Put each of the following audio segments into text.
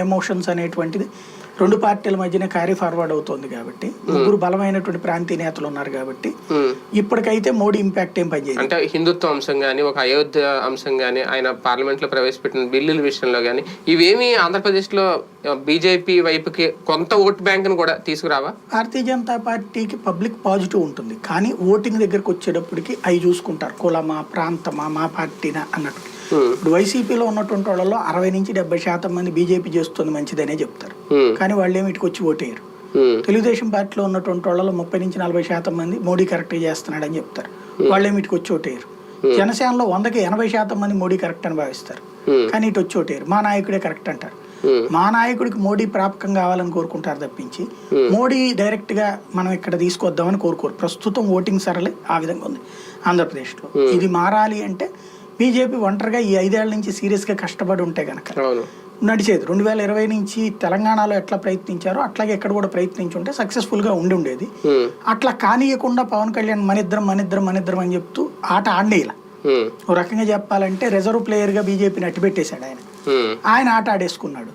Emotions అనేటువంటిది రెండు పార్టీల మధ్యన క్యారీ ఫార్వర్డ్ అవుతోంది కాబట్టి ముగ్గురు బలమైనటువంటి ప్రాంతీయ నేతలు ఉన్నారు కాబట్టి. ఇప్పటికైతే మోడీ ఇంపాక్ట్ ఏం పనిచేయదు అంటే హిందుత్వ అంశం కానీ ఒక అయోధ్య అంశం కానీ ఆయన పార్లమెంట్లో ప్రవేశపెట్టిన బిల్లుల విషయంలో కానీ ఇవేమి ఆంధ్రప్రదేశ్లో బీజేపీ వైపుకి కొంత ఓట్ బ్యాంక్ కూడా తీసుకురావా భారతీయ జనతా పార్టీకి పబ్లిక్ పాజిటివ్ ఉంటుంది కానీ ఓటింగ్ దగ్గరకు వచ్చేటప్పటికి అవి చూసుకుంటారు కులమా ప్రాంతమా మా పార్టీనా అన్నట్టు. ఇప్పుడు వైసీపీలో ఉన్నటువంటి వాళ్ళలో అరవై నుంచి డెబ్బై శాతం మంది బీజేపీ చేస్తుంది మంచిదనే చెప్తారు. ఉమ్. కానీ వాళ్ళు ఏమి ఇటుకు వచ్చి ఓటేయరు. ఉమ్. తెలుగుదేశం పార్టీలో ఉన్నటువంటి వాళ్ళలో ముప్పై నుంచి నలభై శాతం మంది మోడీ కరెక్ట్ చేస్తున్నాడని చెప్తారు. వాళ్ళు ఏమి ఇటుకు వచ్చి ఓటేయరు జనసేనలో వందకి ఎనభై శాతం మంది మోడీ కరెక్ట్ అని భావిస్తారు. కానీ ఇటు వచ్చి ఓటేయరు. మా నాయకుడే కరెక్ట్ అంటారు. మా నాయకుడికి మోడీ ప్రాపకం కావాలని కోరుకుంటారు తప్పించి మోడీ డైరెక్ట్గా మనం ఇక్కడ తీసుకొద్దామని కోరుకోరు. ప్రస్తుతం ఓటింగ్ సరళి ఆ విధంగా ఉంది ఆంధ్రప్రదేశ్లో. ఇది మారాలి అంటే బీజేపీ ఒంటరిగా ఈ ఐదేళ్ళ నుంచి సీరియస్గా కష్టపడి ఉంటే గనక అవును నడిచేది రెండు వేల ఇరవై నుంచి తెలంగాణలో ఎట్లా ప్రయత్నించారో అట్లాగే ఎక్కడ కూడా ప్రయత్నించి ఉంటే సక్సెస్ఫుల్గా ఉండి ఉండేది. అట్లా కానీయకుండా పవన్ కళ్యాణ్ మనిద్దరం మనిద్దరం మనిద్దరం అని చెప్తూ ఆట ఆడేయాల ఉమ్. ఓ రకంగా చెప్పాలంటే రిజర్వ్ ప్లేయర్గా బీజేపీని అట్టిపెట్టేశాడు ఆయన. ఆయన ఆట ఆడేసుకున్నాడు.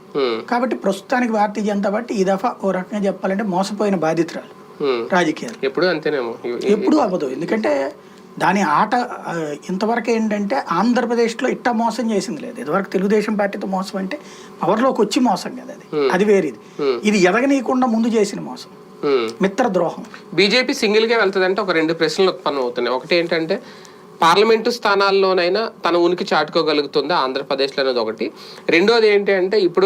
కాబట్టి ప్రస్తుతానికి భారతీయ జనతా పార్టీ ఈ దఫా ఓ రకంగా చెప్పాలంటే మోసపోయిన బాధితురాలు. రాజకీయాలు ఎప్పుడు అంతేనేమో ఎప్పుడూ అవ్వదు ఎందుకంటే దాని ఆట ఇంతవరకు ఏంటంటే ఆంధ్రప్రదేశ్లో ఇట్ట మోసం చేసింది లేదు. ఇదివరకు తెలుగుదేశం పార్టీతో మోసం అంటే పవర్లోకి వచ్చి మోసం కదా అది. అది వేరేది. ఇది ఎదగనీయకుండా ముందు చేసిన మోసం. మిత్ర ద్రోహం బీజేపీ సింగిల్గా వెళ్తుందంటే ఒక రెండు ప్రశ్నలు ఉత్పన్నం అవుతున్నాయి. ఒకటి ఏంటంటే పార్లమెంటు స్థానాల్లోనైనా తన ఉనికి చాటుకోగలుగుతుందా ఆంధ్రప్రదేశ్లో అనేది ఒకటి. రెండోది ఏంటి అంటే ఇప్పుడు